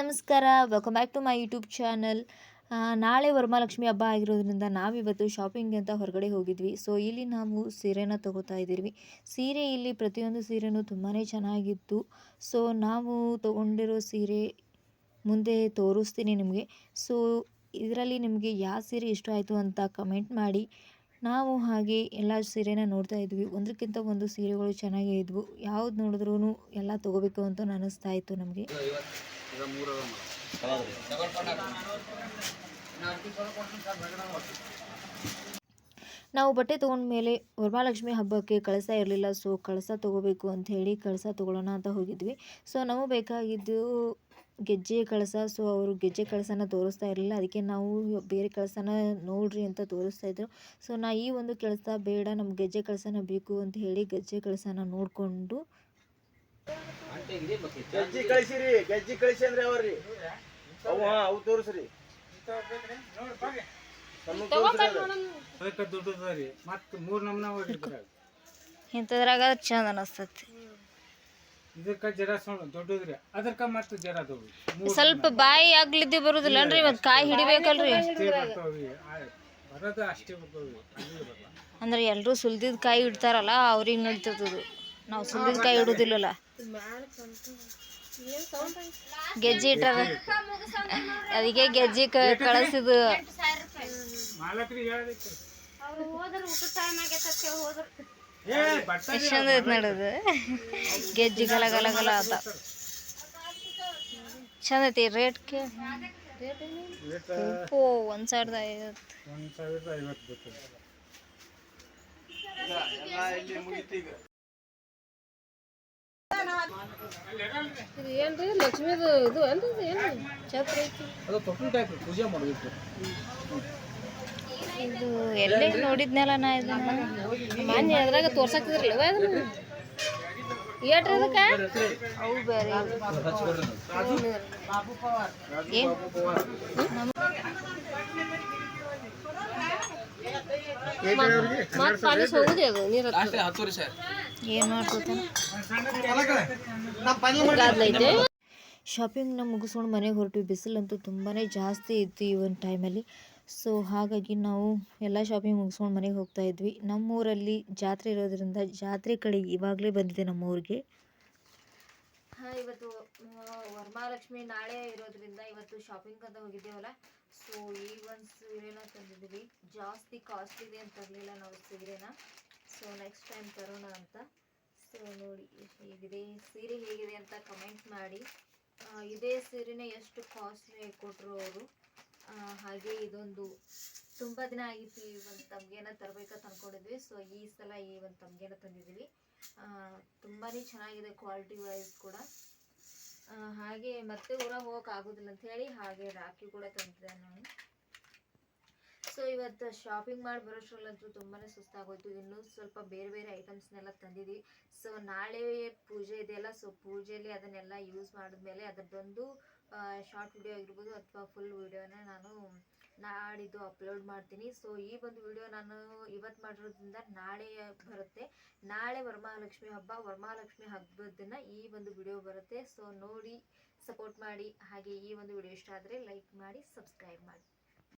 ನಮಸ್ಕಾರ. Welcome back to my YouTube channel ನಾಳೆ ವರಮಹಾಲಕ್ಷ್ಮಿ ಹಬ್ಬ ಆಗಿರೋದ್ರಿಂದ ನಾವಿವತ್ತು ಶಾಪಿಂಗ್ ಅಂತ ಹೊರಗಡೆ ಹೋಗಿದ್ವಿ. ಸೊ ಇಲ್ಲಿ ನಾವು ಸೀರೆನ ತಗೋತಾ ಇದ್ದೀವಿ. ಸೀರೆ ಇಲ್ಲಿ ಪ್ರತಿಯೊಂದು ಸೀರೆನೂ ತುಂಬಾ ಚೆನ್ನಾಗಿತ್ತು. ಸೊ ನಾವು ತಗೊಂಡಿರೋ ಸೀರೆ ಮುಂದೆ ತೋರಿಸ್ತೀನಿ ನಿಮಗೆ. ಸೊ ಇದರಲ್ಲಿ ನಿಮಗೆ ಯಾವ ಸೀರೆ ಇಷ್ಟ ಆಯಿತು ಅಂತ ಕಮೆಂಟ್ ಮಾಡಿ. ನಾವು ಹಾಗೆ ಎಲ್ಲ ಸೀರೆನ ನೋಡ್ತಾ ಇದ್ವಿ. ಒಂದಕ್ಕಿಂತ ಒಂದು ಸೀರೆಗಳು ಚೆನ್ನಾಗೇ ಇದ್ವು. ಯಾವ್ದು ನೋಡಿದ್ರೂ ಎಲ್ಲ ತೊಗೋಬೇಕು ಅಂತ ಅನ್ನಿಸ್ತಾ ಇತ್ತು ನಮಗೆ. ನಾವು ಬಟ್ಟೆ ತೊಗೊಂಡ್ಮೇಲೆ ವರಮಹಾಲಕ್ಷ್ಮಿ ಹಬ್ಬಕ್ಕೆ ಕಳಸ ಇರಲಿಲ್ಲ ಸೊ ಕಳಸ ತೊಗೋಬೇಕು ಅಂತ ಹೇಳಿ ಕಳಸ ತೊಗೊಳ್ಳೋಣ ಅಂತ ಹೋಗಿದ್ವಿ. ಸೊ ನಮಗೆ ಬೇಕಾಗಿದ್ದು ಗೆಜ್ಜೆ ಕಳಸ ಸೊ ಅವರು ಗೆಜ್ಜೆ ಕಳಸನ ತೋರಿಸ್ತಾ ಇರಲಿಲ್ಲ. ಅದಕ್ಕೆ ನಾವು ಬೇರೆ ಕಳಸನ ನೋಡ್ರಿ ಅಂತ ತೋರಿಸ್ತಾ ಇದ್ರು. ಸೊ ನಾ ಈ ಒಂದು ಕೆಲಸ ಬೇಡ, ನಮ್ಗೆ ಗೆಜ್ಜೆ ಕಳಸನ ಬೇಕು ಅಂತ ಹೇಳಿ ಗೆಜ್ಜೆ ಕಳಸನ ನೋಡಿಕೊಂಡು ಗೆಜ್ಜಿ ಕಳಿಸಿರಿ ಗೆಜ್ಜಿ ಕಳಿಸಿ ಅಂದ್ರೆ ಅವ್ರಿ ಅವು ಹಾ ಅವು ತೋರಿಸ್ರಿ. ಅದಕ್ಕೆ ದುಡ್ಡು ರೀ ಮತ್ತೆ ಮೂರು ನಮ್ನ ಇದ್ರಾಗ ಇಂಥದ್ರಾಗ ಚಂದ ಅನಸ್ತತಿ. ಇದಕ್ಕ ಜರ ಸಣ್ಣ ದೊಡ್ಡದ್ರಿ. ಅದಕ್ಕ ಮತ್ತೆ ಜರ ದೊಡ್ಡ ಸ್ವಲ್ಪ ಬಾಯಿ ಆಗ್ಲಿದ್ದೆ ಬರುದಿಲ್ಲನ್ರಿ ಮತ್ತೆ ಕಾಯಿ ಹಿಡಿಬೇಕಲ್ರಿ. ಬರೋದು ಅಷ್ಟೇ ಅಂದ್ರೆ ಎಲ್ಲರೂ ಸುಲ್ದಿದ ಕಾಯಿ ಇಡ್ತಾರಲ್ಲ ಅವ್ರಿಗೆ ನಡೀತದ ನಾವು ಸುಲ್ದಿದ ಕಾಯಿ ಇಡುದಿಲ್ಲಲ್ಲ ಗೆಜ್ಜೆ ಇಟ್ಟಾರ ಅದಕ್ಕೆ ಗೆಜ್ಜೆ ಕ ಕಳಿಸಿದು ಮಾಲಕ್ರಿಗೆ ಹೇಳದಕ್ಕೆ. ಏ ಬಟ್ಟೆ ಚಂದ ಐತೆ ನೋಡೋದು. ಗೆಜ್ಜೆ ಗಲ ಗಲ ಗಲ ಆತ ಚಂದ ಐತಿ ರೇಟ್ಗೆ ಉಪ್ಪು ಒಂದು ಸಾವಿರದ ಐವತ್ತು. ಒಂದು ಸಾವಿರದ ಐವತ್ತು ಮುಗಿತು ಏನ್ರಿ? ಲಕ್ಷ್ಮೀದು ಇದು ಏನ್ರಿ ಇದು ಏನು ಛತ್ರ ಐತಿ. ಅದು ಟೈಪ್ ಪೂಜೆ ಮಾಡಬೇಕು ಇದು ಎಲ್ಲೇ ನೋಡಿದ್ನಲ್ಲ ನಾ ಇದನ್ನ? ಮಾನ್ಯ ಅದ್ರಾಗ ತೋರ್ಸಾಕ್ತಿದ್ರಲ್ವ ಅದನ್ನ ಏಟ್ರಿ ಅದಕ್ಕೆ? ಅವು ಬೇರೆ ಏನು? ಮತ್ತೆ ಪಾಲಿಸ್ ಹೋಗುದೇ ಅದು ನೀರು ಏನು ನ ಶಾಪಿಂಗ್ನ ಮುಗಿಸ್ಕೊಂಡು ಮನೆಗೆ ಹೊರಟು ಬಿಸಿಲಂತೂ ತುಂಬಾ ಜಾಸ್ತಿ ಇತ್ತು ಈ ಒಂದು ಟೈಮಲ್ಲಿ ಸೊ ಹಾಗಾಗಿ ನಾವು ಎಲ್ಲ ಶಾಪಿಂಗ್ ಮುಗಿಸ್ಕೊಂಡು ಮನೆಗೆ ಹೋಗ್ತಾ ಇದ್ವಿ. ನಮ್ಮೂರಲ್ಲಿ ಜಾತ್ರೆ ಇರೋದ್ರಿಂದ ಜಾತ್ರೆ ಕಡೆಗೆ ಇವಾಗಲೇ ಬಂದಿದೆ ನಮ್ಮ ಊರಿಗೆ ಇವತ್ತು ವರಮಹಾಲಕ್ಷ್ಮಿ ನಾಳೆ ಇರೋದ್ರಿಂದ ಇವತ್ತು ಶಾಪಿಂಗ್ ಅಂತ ಹೋಗಿದ್ದೇವಲ್ಲ. ಸೊ ಈ ಒಂದು ಸೀರೆನ ತಂದಿದ್ದೀವಿ. ಜಾಸ್ತಿ ಕಾಸ್ಟ್ ಇದೆ ಅಂತ ತರಲಿಲ್ಲ ನಾವು ಸೀರೆನ. ಸೊ ನೆಕ್ಸ್ಟ್ ಟೈಮ್ ತರೋಣ ಅಂತ. ಸೊ ನೋಡಿ, ಹೇಗಿದೆ? ಸೀರೆ ಹೇಗಿದೆ ಅಂತ ಕಮೆಂಟ್ ಮಾಡಿ. ಇದೇ ಸೀರೆನೇ ಎಷ್ಟು ಕಾಸ್ಟ್ಲಿ ಕೊಟ್ಟರು ಅವರು. ಹಾಗೆ ಇದೊಂದು ತುಂಬ ದಿನ ಆಗಿತ್ತು ಈ ಒಂದು ತಮ್ಗೆನ ತರಬೇಕಂತ ಅಂದ್ಕೊಂಡಿದ್ವಿ ಸೊ ಈ ಸಲ ಈ ಒಂದು ತಮ್ಗೆನ ತಂದಿದ್ದೀವಿ. ತುಂಬಾ ಚೆನ್ನಾಗಿದೆ ಕ್ವಾಲಿಟಿ ವೈಸ್ ಕೂಡ. ಹಾಗೆ ಮತ್ತೆ ಊರಾಗ ಹೋಗಕ್ಕೆ ಆಗೋದಿಲ್ಲ ಅಂತ ಹೇಳಿ ಹಾಗೆ ರಾಖಿ ಕೂಡ ತಂದಿದ್ದೆ ನಾನು. ಇವತ್ತು ಶಾಪಿಂಗ್ ಮಾಡಿ ಬರೋಷ್ಟರಲ್ಲಂತೂ ತುಂಬಾ ಸುಸ್ತಾಗೋಯ್ತು. ಇನ್ನೂ ಸ್ವಲ್ಪ ಬೇರೆ ಬೇರೆ ಐಟಮ್ಸ್ನೆಲ್ಲ ತಂದಿದ್ವಿ ಸೊ ನಾಳೆ ಪೂಜೆ ಇದೆಯಲ್ಲ ಸೊ ಪೂಜೆಯಲ್ಲಿ ಅದನ್ನೆಲ್ಲ ಯೂಸ್ ಮಾಡಿದ್ಮೇಲೆ ಅದರದ್ದೊಂದು ಶಾರ್ಟ್ ವಿಡಿಯೋ ಆಗಿರ್ಬೋದು ಅಥವಾ ಫುಲ್ ವಿಡಿಯೋನ ನಾನು ನಾಡಿದ್ದು ಅಪ್ಲೋಡ್ ಮಾಡ್ತೀನಿ. ಸೊ ಈ ಒಂದು ವಿಡಿಯೋ ನಾನು ಇವತ್ತು ಮಾಡಿರೋದ್ರಿಂದ ನಾಳೆ ಬರುತ್ತೆ. ನಾಳೆ ವರಮಹಾಲಕ್ಷ್ಮಿ ಹಬ್ಬ. ವರಮಹಾಲಕ್ಷ್ಮಿ ಹಬ್ಬದ ದಿನ ಈ ಒಂದು ವಿಡಿಯೋ ಬರುತ್ತೆ. ಸೊ ನೋಡಿ ಸಪೋರ್ಟ್ ಮಾಡಿ, ಹಾಗೆ ಈ ಒಂದು ವಿಡಿಯೋ ಇಷ್ಟ ಆದರೆ ಲೈಕ್ ಮಾಡಿ ಸಬ್ಸ್ಕ್ರೈಬ್ ಮಾಡಿ.